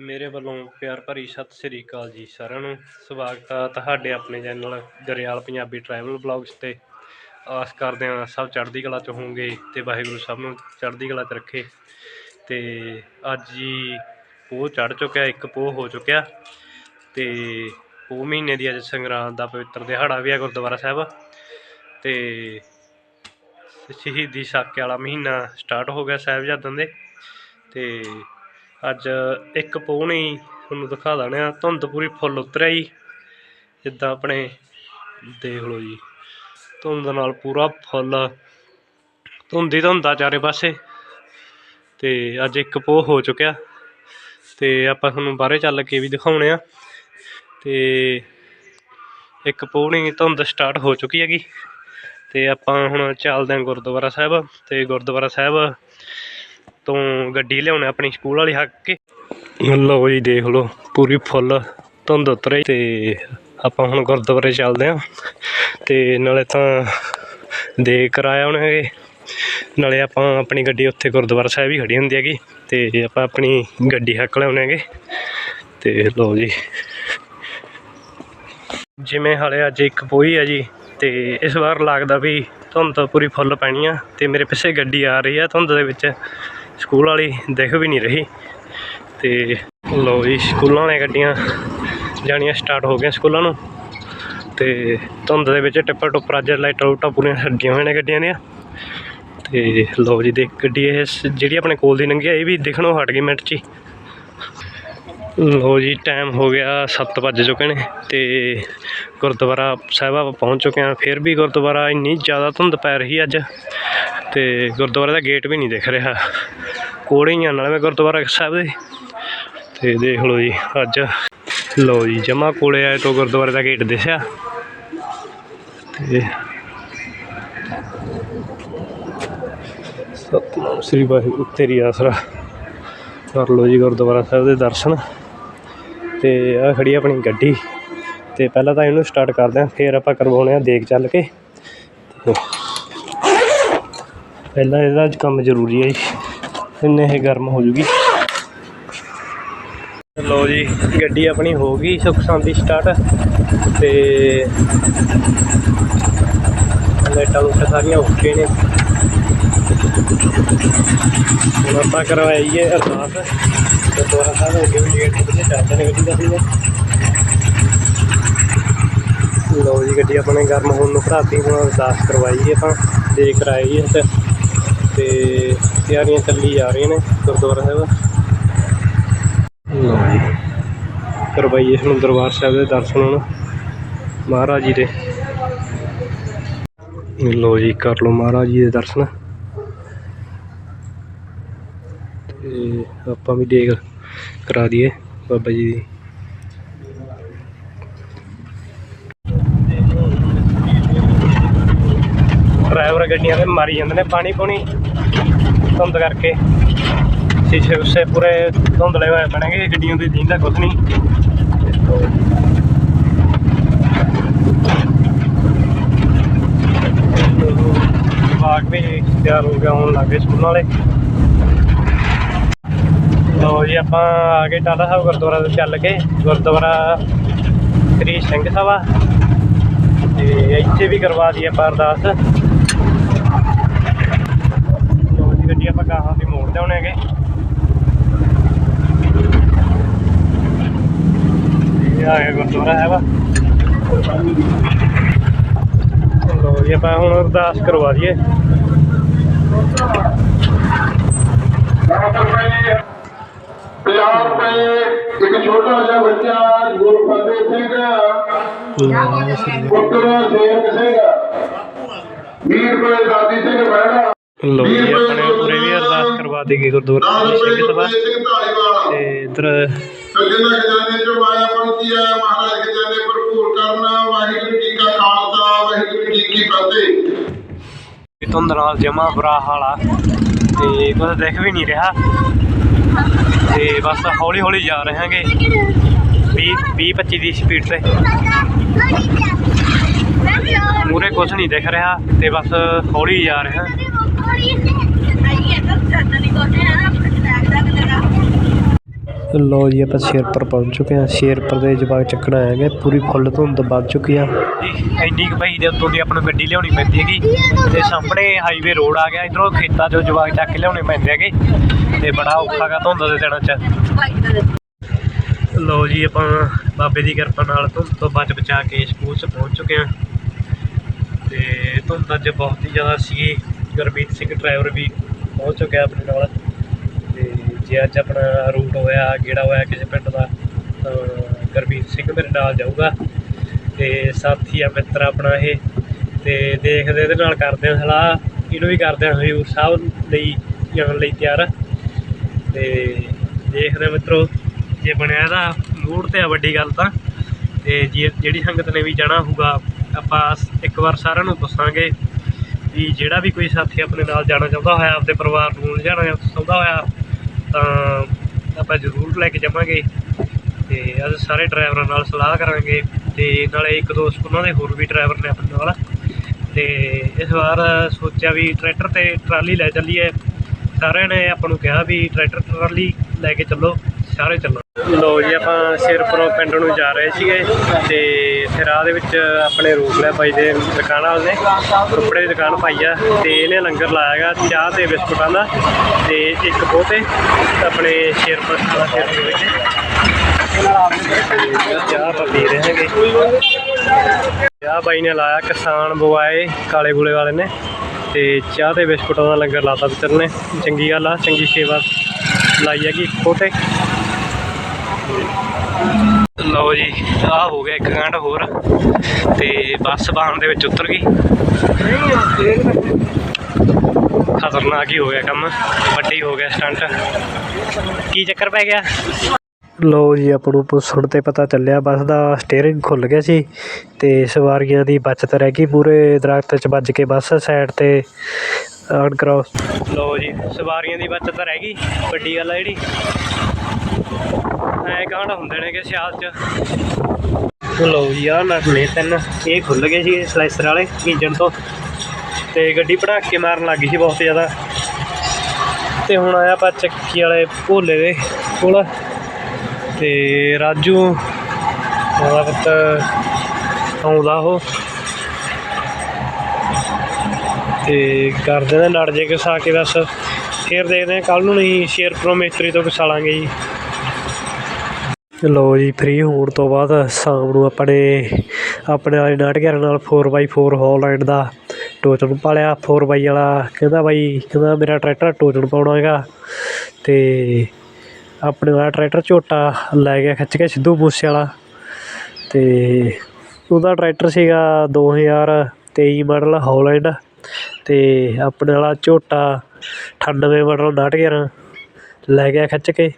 ਮੇਰੇ ਵੱਲੋਂ ਪਿਆਰ ਭਰੀ ਸਤਿ ਸ੍ਰੀ ਅਕਾਲ ਜੀ ਸਾਰਿਆਂ ਨੂੰ। ਸਵਾਗਤ ਹੈ ਤੁਹਾਡੇ ਆਪਣੇ channel Dariyal Punjabi travel vlogs ਤੇ। ਆਸ ਕਰਦੇ ਹਾਂ ਸਭ ਚੜ੍ਹਦੀ ਕਲਾ ਚ ਹੋਵੋਗੇ ਤੇ ਵਾਹਿਗੁਰੂ ਸਭ ਨੂੰ ਚੜ੍ਹਦੀ ਕਲਾ ਚ ਰੱਖੇ। ਤੇ ਅੱਜ ਜੀ ਪੋਹ ਚੜ੍ਹ ਚੁੱਕਿਆ, ਇੱਕ ਪੋਹ ਹੋ ਚੁੱਕਿਆ। ਤੇ ਪੋਹ ਮਹੀਨੇ ਦੀ ਅੱਜ ਸੰਗਰਾਂਦ ਦਾ ਪਵਿੱਤਰ ਦਿਹਾੜਾ ਵੀ ਹੈ ਗੁਰਦੁਆਰਾ ਸਾਹਿਬ। ਤੇ ਸ਼ਹੀਦੀ ਸਾਕੇ ਵਾਲਾ ਮਹੀਨਾ ਸਟਾਰਟ ਹੋ ਗਿਆ ਸਾਹਿਬਜ਼ਾਦਿਆਂ ਦੇ। ਤੇ ਅੱਜ ਇੱਕ ਪੋਹ ਨਹੀਂ ਤੁਹਾਨੂੰ ਦਿਖਾ ਦਣੇ ਆ। ਧੁੰਦ ਪੂਰੀ ਫੁੱਲ ਉਤਰਿਆ ਜੀ। ਜਿੱਦਾਂ ਆਪਣੇ ਦੇਖ ਲਓ ਜੀ, ਧੁੰਦ ਨਾਲ ਪੂਰਾ ਫੁੱਲ। ਧੁੰਦ ਹੀ ਧੁੰਦ ਚਾਰੇ ਪਾਸੇ। ਤੇ ਅੱਜ ਇੱਕ ਪੋਹ ਹੋ ਚੁੱਕਿਆ। ਤੇ ਆਪਾਂ ਤੁਹਾਨੂੰ ਬਾਹਰੇ ਚੱਲ ਕੇ ਵੀ ਦਿਖਾਉਣੇ ਆ। ਤੇ ਇੱਕ ਪੋਹ ਨਹੀਂ ਧੁੰਦ ਸਟਾਰਟ ਹੋ ਚੁੱਕੀ ਹੈਗੀ। ਤੇ ਆਪਾਂ ਹੁਣ ਚੱਲਦੇ ਹਾਂ ਗੁਰਦੁਆਰਾ ਸਾਹਿਬ। ਤੇ ਗੁਰਦੁਆਰਾ ਸਾਹਿਬ ਤੋਂ ਗੱਡੀ ਲਿਆਉਣੇ ਆਪਣੀ ਸਕੂਲ ਵਾਲੀ ਹੱਕ ਕੇ। ਲਓ ਜੀ ਦੇਖ ਲਓ, ਪੂਰੀ ਫੁੱਲ ਧੁੰਦ ਉਤਰੇ ਤੇ ਆਪਾਂ ਹੁਣ ਗੁਰਦੁਆਰੇ ਚੱਲਦੇ ਹਾਂ। ਤੇ ਨਾਲੇ ਤਾਂ ਦੇ ਕਰਾਇਆ ਉਹਨੇ ਨਾਲੇ ਆਪਾਂ ਆਪਣੀ ਗੱਡੀ ਉੱਥੇ ਗੁਰਦੁਆਰਾ ਸਾਹਿਬ ਹੀ ਖੜੀ ਹੁੰਦੀ ਹੈਗੀ ਤੇ ਆਪਾਂ ਆਪਣੀ ਗੱਡੀ ਹੱਕ ਲਿਆਉਣੇ ਹੈਗੇ। ਤੇ ਲਓ ਜੀ। ਜਿਵੇਂ ਹਾਲੇ ਅੱਜ ਇੱਕ ਪੋਈ ਹੈ ਜੀ ਤੇ ਇਸ ਵਾਰ ਲੱਗਦਾ ਵੀ ਧੁੰਦ ਪੂਰੀ ਫੁੱਲ ਪੈਣੀ ਆ ਤੇ ਮੇਰੇ ਪਿੱਛੇ ਗੱਡੀ ਆ ਰਹੀ ਆ ਧੁੰਦ ਦੇ ਵਿੱਚ। ਸਕੂਲ ਵਾਲੀ ਦਿਖ ਵੀ ਨਹੀਂ ਰਹੀ। ਤੇ ਲਓ ਜੀ, ਸਕੂਲਾਂ ਵਾਲੀਆਂ ਗੱਡੀਆਂ ਜਾਣੀਆਂ ਸਟਾਰਟ ਹੋ ਗਈਆਂ ਸਕੂਲਾਂ ਨੂੰ। ਤੇ ਧੁੰਦ ਦੇ ਵਿੱਚ ਟਿੱਪਰ ਟੁੱਪਰ ਅੱਜ ਲਾਈਟਾਂ ਲੂਟਾਂ ਪੂਰੀਆਂ ਛੱਡੀਆਂ ਹੋਈਆਂ ਨੇ ਗੱਡੀਆਂ ਦੀਆਂ। ਤੇ ਲਓ ਜੀ, ਦੇਖ ਗੱਡੀ ਇਹ ਜਿਹੜੀ ਆਪਣੇ ਕੋਲ ਦੀ ਲੰਘੀ ਆ, ਇਹ ਵੀ ਦਿਖਣੋਂ ਹਟ ਗਈ ਮਿੰਟ 'ਚ ਹੀ। ਲਓ ਜੀ ਟਾਈਮ ਹੋ ਗਿਆ 7 ਵੱਜ ਚੁੱਕੇ ਨੇ ਤੇ ਗੁਰਦੁਆਰਾ ਸਾਹਿਬ ਆਪਾਂ ਪਹੁੰਚ ਚੁੱਕੇ ਹਾਂ। ਫਿਰ ਵੀ ਗੁਰਦੁਆਰਾ ਇੰਨੀ ਜ਼ਿਆਦਾ ਧੁੰਦ ਪੈ ਰਹੀ ਅੱਜ ਤੇ ਗੁਰਦੁਆਰੇ ਦਾ ਗੇਟ ਵੀ ਨਹੀਂ ਦਿਖ ਰਿਹਾ। ਕੋੜੇ ਹੀ ਆ ਮੈਂ ਗੁਰਦੁਆਰਾ ਸਾਹਿਬ ਦੇ। ਤੇ ਦੇਖ ਲਓ ਜੀ, ਅੱਜ ਲਓ ਜੀ ਜਮਾ ਕੋਲੇ ਆਏ ਤੋਂ ਗੁਰਦੁਆਰੇ ਦਾ ਗੇਟ ਦਿਸਿਆ ਤੇ ਸਤਿਨਾਮ ਸ੍ਰੀ ਵਾਹਿਗੁਰੂ, ਤੇਰੀ ਆਸਰਾ ਕਰ ਲਓ ਜੀ ਗੁਰਦੁਆਰਾ ਸਾਹਿਬ ਦੇ ਦਰਸ਼ਨ। ਤੇ ਆ ਖੜੀ ਆਪਣੀ ਗੱਡੀ। ਤੇ ਪਹਿਲਾਂ ਤਾਂ ਇਹਨੂੰ ਸਟਾਰਟ ਕਰਦੇ ਆ ਫਿਰ ਆਪਾਂ ਕਰਵਾਉਣੇ ਆ ਦੇਖ ਚੱਲ ਕੇ। ਤੇ ਪਹਿਲਾਂ ਇਹਦਾ ਕੰਮ ਜ਼ਰੂਰੀ ਹੈ ਜੀ। ਇੰਨੇ ਇਹ ਗਰਮ ਹੋ ਜੂਗੀ। ਲਓ ਜੀ, ਗੱਡੀ ਆਪਣੀ ਹੋ ਗਈ, ਸੁੱਖ ਸ਼ਾਂਤੀ ਸਟਾਰਟ ਤੇ ਲਾਈਟਾਂ ਲੂਟਾਂ ਸਾਰੀਆਂ ਓਕੇ ਨੇ। ਹੁਣ ਆਪਾਂ ਕਰਵਾਈਏ ਅਰਦਾਸ। ਤੇ ਦੁਆਰਾ ਸਾਹਿਬ ਅੱਗੇ ਵੀ ਗੇਟ ਤੇ ਚੱਲਦੇ ਨੇ ਗੱਡੀ ਦਾ ਸੀਗਾ ਲਓ ਜੀ, ਗੱਡੀ ਆਪਣੇ ਗਰਮ ਹੋਣ ਨੂੰ ਭਰਾਤੀ, ਹੁਣ ਅਰਦਾਸ ਕਰਵਾਈਏ ਆਪਾਂ ਦੇ ਕਰਾਈ ਤੇ ਤੇ ਤਿਆਰੀਆਂ ਚੱਲੀ ਜਾ ਰਹੀਆਂ ਨੇ ਗੁਰਦੁਆਰਾ ਸਾਹਿਬ। ਲਓ ਜੀ। ਕਰਵਾਈਏ ਹੁਣ ਦਰਬਾਰ ਸਾਹਿਬ ਦੇ ਦਰਸ਼ਨ ਹੁਣ। ਮਹਾਰਾਜ ਜੀ ਦੇ। ਲਓ ਜੀ ਕਰ ਲਓ ਮਹਾਰਾਜ ਜੀ ਦੇ ਦਰਸ਼ਨ। ਤੇ ਆਪਾਂ ਵੀ ਦੇਖ ਕਰਾ ਦਈਏ ਬਾਬਾ ਜੀ ਦੀ। ਡਰਾਈਵਰ ਗੱਡੀਆਂ ਦੇ ਮਾਰੀ ਜਾਂਦੇ ਨੇ, ਪਾਣੀ ਪੂਣੀ ਧੁੰਦ ਕਰਕੇ। ਸ਼ੀਸ਼ੇ ਉਸੇ ਪੂਰੇ ਧੁੰਦਲੇ ਹੋਏ ਬਣੇਗੇ ਗੱਡੀਆਂ ਦੀ ਦੀਂਦਾ ਕੁਛ ਨਹੀਂ ਬਾਗ ਵੀ ਤਿਆਰ ਹੋ ਗਿਆ ਹੁਣ ਲੱਗੇ ਸਕੂਲਾਂ ਵਾਲੇ। ਲਓ ਜੀ, ਆਪਾਂ ਆ ਗਏ ਟਾਲਾ ਸਾਹਿਬ ਗੁਰਦੁਆਰਾ ਤੋਂ ਚੱਲ ਕੇ, ਗੁਰਦੁਆਰਾ ਸ੍ਰੀ ਸਿੰਘ ਸਭਾ। ਤੇ ਇੱਥੇ ਵੀ ਕਰਵਾ ਦਈਏ ਆਪਾਂ ਅਰਦਾਸ ਲਓ ਜੀ ਗੱਡੀ ਆਪਾਂ ਗਾਹਾਂ ਦੀ ਮੋੜ ਲਿਆਉਣੇ ਹੈਗੇ ਇਹ ਆ ਗਿਆ ਗੁਰਦੁਆਰਾ ਹੈ ਵਾ ਲਓ ਜੀ ਆਪਾਂ ਹੁਣ ਅਰਦਾਸ ਕਰਵਾ ਦਈਏ ਪੰਜਾਹ ਰੁਪਏ ਇੱਕ ਛੋਟਾ ਜਿਹਾ ਬੱਚਾ ਗੁਰਫਤਿਹ ਸਿੰਘ ਪੁੱਤਰ ਸੇਵਕ ਸਿੰਘ 20 ਰੁਪਏ ਦਾਦੀ ਸਿੰਘ ਮਹਿਰਾ ਲਓ ਜੀ ਆਪਣੇ ਕਰਵਾ ਦੇਗੇ ਗੁਰਦੁਆਰਾ 10 ਸ੍ਰੀ ਸਿੰਘ ਸਭਾ ਤੇ ਇਧਰ ਸੱਜਣਾ ਖਜ਼ਾਨੇ ਚੋਂ ਮਾਇਆ ਪਹੁੰਚੀ ਹੈ ਮਹਾਰਾਜ ਖਜ਼ਾਨੇ ਭਰਪੂਰ ਕਰਨਾ। ਵਾਹਿਗੁਰੂ ਜੀ ਕਾ ਖਾਲਸਾ ਵਾਹਿਗੁਰੂ ਜੀ ਕੀ ਫਤਿਹ। ਧੁੰਦ ਨਾਲ ਜਮਾ ਬੁਰਾ ਹਾਲ। ਆ ਤੇ ਕੁਝ ਦਿਖ ਵੀ ਨਹੀਂ ਰਿਹਾ। ਤੇ ਬਸ ਹੌਲੀ ਹੌਲੀ ਜਾ ਰਹੇ ਹਾਂਗੇ 20 20 25 ਦੀ ਸਪੀਡ ਤੇ। ਮੂਰੇ ਕੁਝ ਨਹੀਂ ਦਿਖ ਰਿਹਾ। ਤੇ ਬਸ ਹੌਲੀ ਜਾ ਰਹੇ। ਹਾਂ ਲੋ ਜੀ, ਆਪਾਂ ਸ਼ੇਰਪੁਰ ਪਹੁੰਚ ਚੁੱਕੇ ਹਾਂ। ਸ਼ੇਰਪੁਰ ਦੇ ਜਵਾਕ ਚੱਕਣ ਆਏਗੇ ਪੂਰੀ ਫੁੱਲ ਧੁੰਦ ਵੱਧ ਚੁੱਕੀ ਆ। ਜੀ, ਇੰਨੀ ਕੁ ਭਾਈ ਦੇ ਉੱਤੋਂ ਦੀ ਆਪਾਂ ਨੂੰ ਗੱਡੀ ਲਿਆਉਣੀ ਪੈਂਦੀ ਹੈਗੀ। ਤੇ ਸਾਹਮਣੇ ਹਾਈਵੇ ਰੋਡ ਆ ਗਿਆ, ਇਧਰੋਂ ਖੇਤਾਂ 'ਚੋਂ ਜਵਾਕ ਚੱਕ ਕੇ ਲਿਆਉਣੇ ਪੈਂਦੇ ਹੈਗੇ। ਤੇ ਬੜਾ ਔਖਾ ਗਾ ਧੁੰਦ ਦੇ ਦਿਨਾਂ 'ਚ। ਲੋ ਜੀ, ਆਪਾਂ ਬਾਬੇ ਦੀ ਕਿਰਪਾ ਨਾਲ ਧੁੰਦ ਤੋਂ ਬਚ ਬਚਾ ਕੇ ਸਕੂਲ 'ਚ ਪਹੁੰਚ ਚੁੱਕੇ ਹਾਂ। ਤੇ ਧੁੰਦ ਅੱਜ ਬਹੁਤ ਹੀ ਜ਼ਿਆਦਾ ਸੀ ਗੁਰਮੀਤ ਸਿੰਘ ਡਰਾਈਵਰ ਵੀ ਪਹੁੰਚ ਚੁੱਕਿਆ ਆਪਣੇ ਨਾਲ। ਤੇ ਜੇ ਅੱਜ ਆਪਣਾ ਰੂਟ ਹੋਇਆ, ਗੇੜਾ ਹੋਇਆ ਕਿਸੇ ਪਿੰਡ ਦਾ, ਤਾਂ ਗੁਰਮੀਤ ਸਿੰਘ ਮੇਰੇ ਨਾਲ ਜਾਊਗਾ। ਤੇ ਸਾਥੀ ਆ, ਮਿੱਤਰ ਆਪਣਾ ਇਹ। ਤੇ ਦੇਖਦੇ ਇਹਦੇ ਨਾਲ ਕਰਦੇ ਹਾਂ ਸਲਾਹ, ਇਹਨੂੰ ਵੀ ਕਰਦੇ ਹਾਂ ਹਜੂਰ ਸਾਹਿਬ ਲਈ, ਜਾਣ ਲਈ ਤਿਆਰ। ਤੇ ਦੇਖਦੇ ਹਾਂ ਮਿੱਤਰੋ, ਜੇ ਬਣਿਆ ਇਹਦਾ ਮੂਡ ਤੇ ਆ ਵੱਡੀ ਗੱਲ ਤਾਂ। ਤੇ ਜੇ ਜਿਹੜੀ ਸੰਗਤ ਨੇ ਵੀ ਜਾਣਾ ਹੋਊਗਾ, ਆਪਾਂ ਇੱਕ ਵਾਰ ਸਾਰਿਆਂ ਨੂੰ ਦੱਸਾਂਗੇ ਵੀ ਜਿਹੜਾ ਵੀ ਕੋਈ ਸਾਥੀ ਆਪਣੇ ਨਾਲ ਜਾਣਾ ਚਾਹੁੰਦਾ ਹੋਇਆ ਆਪਣੇ ਪਰਿਵਾਰ ਨੂੰ ਲਿਜਾਣਾ ਚਾਹੁੰਦਾ ਹੋਇਆ, ਤਾਂ ਆਪਾਂ ਜ਼ਰੂਰ ਲੈ ਕੇ ਜਾਵਾਂਗੇ ਤੇ ਅਸੀਂ ਸਾਰੇ ਡਰਾਈਵਰਾਂ ਨਾਲ ਸਲਾਹ ਕਰਾਂਗੇ ਤੇ ਨਾਲੇ ਇੱਕ ਦੋਸਤ ਉਹਨਾਂ ਦੇ ਹੋਰ ਵੀ ਡਰਾਈਵਰ ਨੇ ਆਪਣੇ ਨਾਲ। ਤੇ ਇਸ ਵਾਰ ਸੋਚਿਆ ਵੀ ਟਰੈਕਟਰ ਤੇ ਟਰਾਲੀ ਲੈ ਚੱਲੀਏ। ਸਾਰਿਆਂ ਨੇ ਆਪਾਂ ਨੂੰ ਕਿਹਾ ਵੀ ਟਰੈਕਟਰ ਟਰਾਲੀ ਲੈ ਕੇ ਚੱਲੋ। ਸਾਰੇ ਚੱਲੋ। ਲੋ ਜੀ, ਆਪਾਂ ਸਿਰਪੁਰੋਂ ਪਿੰਡ ਨੂੰ ਜਾ ਰਹੇ ਸੀਗੇ ਤੇ ਫਿਰ ਰਾਹ ਦੇ ਵਿੱਚ ਆਪਣੇ ਰੋਕ ਲਿਆ ਬਾਈ ਦੇ ਦੁਕਾਨਾਂ ਵਾਲੇ ਕੱਪੜੇ ਦੀ ਦੁਕਾਨ ਪਾਈ ਆ ਤੇ ਇਹਨੇ ਲੰਗਰ ਲਾਇਆਗਾ ਚਾਹ ਤੇ ਬਿਸਕੁਟਾਂ ਦਾ ਤੇ ਇੱਕ ਬਹੁਤੇ ਆਪਣੇ ਸ਼ੇਰਪੁਰ ਖਾਣਾ ਦੇ ਵਿੱਚ। ਚਾਹ ਆਪਾਂ ਪੀ ਰਹੇ ਹੈਗੇ। ਚਾਹ ਬਾਈ ਨੇ ਲਾਇਆ ਕਿਸਾਨ ਬੁਆਏ ਕਾਲੇ ਗੁਲੇ ਵਾਲੇ ਨੇ ਤੇ ਚਾਹ ਤੇ ਬਿਸਕੁਟਾਂ ਦਾ ਲੰਗਰ ਲਾਤਾ ਵਿਚਰ ਨੇ। ਚੰਗੀ ਗੱਲ ਆ, ਚੰਗੀ ਸੇਵਾ ਲਾਈ ਹੈਗੀ ਇੱਕ ਕੋਟੇ ਲਓ ਜੀ ਆਹ ਹੋ ਗਿਆ ਇੱਕ ਘੰਟਾ ਹੋਰ ਤੇ ਬੱਸ ਬਾਹਣ ਦੇ ਵਿੱਚ ਉਤਰ ਗਈ। ਖਤਰਨਾਕ ਹੀ ਹੋ ਗਿਆ ਕੰਮ ਵੱਡੀ ਹੋ ਗਿਆ ਸਟੰਟ। ਕੀ ਚੱਕਰ ਪੈ ਗਿਆ? ਲੋ ਜੀ ਆਪਾਂ ਨੂੰ ਪੁੱਛਣ ਤੇ ਪਤਾ ਚੱਲਿਆ ਬੱਸ ਦਾ ਸਟੀਅਰਿੰਗ ਖੁੱਲ ਗਿਆ ਸੀ ਤੇ ਸਵਾਰੀਆਂ ਦੀ ਬਚਤ ਰਹਿ ਗਈ ਪੂਰੇ ਦਰਖਤ 'ਚ ਵੱਜ ਕੇ ਬੱਸ ਸਾਈਡ ਤੇ ਅਨਕ੍ਰਾਸ ਲੋ ਜੀ ਸਵਾਰੀਆਂ ਦੀ ਬਚਤ ਰਹਿ ਗਈ ਵੱਡੀ ਗੱਲ ਆ ਜਿਹੜੀ। ਐ ਕਾਂਡ ਹੁੰਦੇ ਨੇ ਕਿ ਸਿਆਲ 'ਚ। ਲੋ ਜੀ ਆ ਨਟ ਨੇ ਤਿੰਨ, ਇਹ ਖੁੱਲ ਗਏ ਸੀ ਸਲਾਈਸਰ ਵਾਲੇ ਇੰਜਣ ਤੋਂ। ਤੇ ਗੱਡੀ ਪੜਾਕੇ ਮਾਰਨ ਲੱਗ ਗਈ ਸੀ ਬਹੁਤ ਜ਼ਿਆਦਾ। ਤੇ ਹੁਣ ਆਇਆ ਆਪਾਂ ਚੱਕੀ ਵਾਲੇ ਭੋਲੇ ਦੇ ਕੋਲ। ਤੇ ਰਾਜੂ, ਉਹਦਾ ਪੁੱਤ ਆਉਂਦਾ ਉਹ। ਤੇ ਕਰਦੇ ਨੇ ਨੜ ਜੇ ਕਿਸਾ ਕੇ ਬਸ। ਫੇਰ ਦੇਖਦੇ ਆ ਕੱਲ ਨੂੰ ਨਹੀਂ ਸ਼ੇਰਪੁਰੋਂ ਮੇਤਰੀ ਤੋਂ ਕਿਸਾਲਾਂਗੇ ਜੀ। ਲੋ ਜੀ ਫ੍ਰੀ ਹੋਣ ਤੋਂ ਬਾਅਦ ਸ਼ਾਮ ਨੂੰ ਆਪਣੇ ਆਪਣੇ ਵਾਲੇ ਨਾਟਕਰ ਨਾਲ 4x4 ਹੌਲੈਂਡ ਦਾ ਟੋਚਨ ਪਾਲਿਆ। ਫੋਰ ਬਾਈ ਵਾਲਾ ਕਹਿੰਦਾ ਬਾਈ, ਕਹਿੰਦਾ ਮੇਰਾ ਟਰੈਕਟਰ ਟੋਚਨ ਪਾਉਣਾ ਹੈਗਾ। ਅਤੇ ਆਪਣੇ ਵਾਲਾ ਟਰੈਕਟਰ ਝੋਟਾ ਲੈ ਗਿਆ ਖਿੱਚ ਕੇ ਸਿੱਧੂ ਮੂਸੇ ਵਾਲਾ। ਤੇ ਉਹਦਾ ਟਰੈਕਟਰ ਸੀਗਾ 2023 ਮਾਡਲ ਹੌਲੈਂਡ ਅਤੇ ਆਪਣੇ ਵਾਲਾ ਝੋਟਾ 98 ਮਾਡਲ 911 ਲੈ ਗਿਆ ਖਿੱਚ ਕੇ।